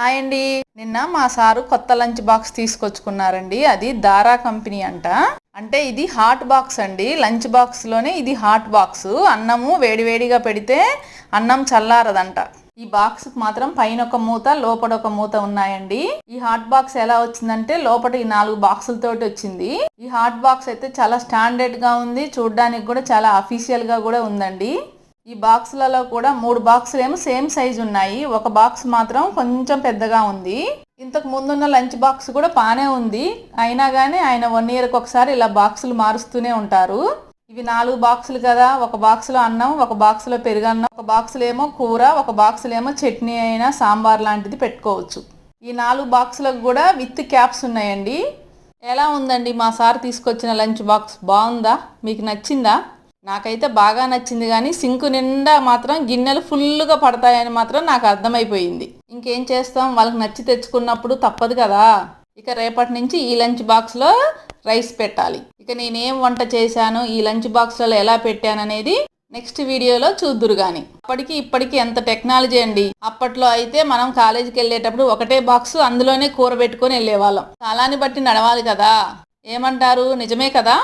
Hi అండి. నిన్న మా సారు కొత్త లంచ్ బాక్స్ తీసుకొచ్చుకున్నారండి. అది దారా కంపెనీ అంట. అంటే ఇది హాట్ బాక్స్ అండి. లంచ్ బాక్స్లోనే ఇది హాట్ బాక్స్. అన్నము వేడివేడిగా పెడితే అన్నం చల్లారదంట. ఈ బాక్స్ మాత్రం పైన ఒక మూత లోపల ఒక మూత ఉన్నాయండి. ఈ హాట్ బాక్స్ ఎలా వచ్చిందంటే లోపల ఈ నాలుగు బాక్సులతోటి వచ్చింది. ఈ హాట్ బాక్స్ అయితే చాలా స్టాండర్డ్గా ఉంది. చూడడానికి కూడా చాలా అఫీషియల్గా కూడా ఉందండి. ఈ బాక్సులలో కూడా మూడు బాక్సులు ఏమో సేమ్ సైజ్ ఉన్నాయి. ఒక బాక్స్ మాత్రం కొంచెం పెద్దగా ఉంది. ఇంతకు ముందున్న లంచ్ బాక్స్ కూడా బాగానే ఉంది. అయినా కానీ ఆయన వన్ ఇయర్కి ఒకసారి ఇలా బాక్సులు మారుస్తూనే ఉంటారు. ఇవి నాలుగు బాక్సులు కదా. ఒక బాక్స్లో అన్నం ఒక బాక్స్లో పెరుగన్నం ఒక బాక్స్లో ఏమో కూర ఒక బాక్స్లో ఏమో చట్నీ అయినా సాంబార్ లాంటిది పెట్టుకోవచ్చు. ఈ నాలుగు బాక్సులకు కూడా విత్ క్యాప్స్ ఉన్నాయండి. ఎలా ఉందండి మా సార్ తీసుకొచ్చిన లంచ్ బాక్స్? బాగుందా? మీకు నచ్చిందా? నాకైతే బాగా నచ్చింది కానీ సింకు నిండా మాత్రం గిన్నెలు ఫుల్గా పడతాయని మాత్రం నాకు అర్థమైపోయింది. ఇంకేం చేస్తాం? వాళ్ళకి నచ్చి తెచ్చుకున్నప్పుడు తప్పదు కదా. ఇక రేపటి నుంచి ఈ లంచ్ బాక్స్లో రైస్ పెట్టాలి. ఇక నేనేం వంట చేశాను? ఈ లంచ్ బాక్స్లలో ఎలా పెట్టాననేది నెక్స్ట్ వీడియోలో చూద్దురు కానీ అప్పటికి ఇప్పటికి ఎంత టెక్నాలజీ అండి. అప్పట్లో అయితే మనం కాలేజీకి వెళ్ళేటప్పుడు ఒకటే బాక్స్ అందులోనే కూర పెట్టుకొని వెళ్ళేవాళ్ళం. కాలాన్ని బట్టి నడవాలి కదా. ఏమంటారు? నిజమే కదా?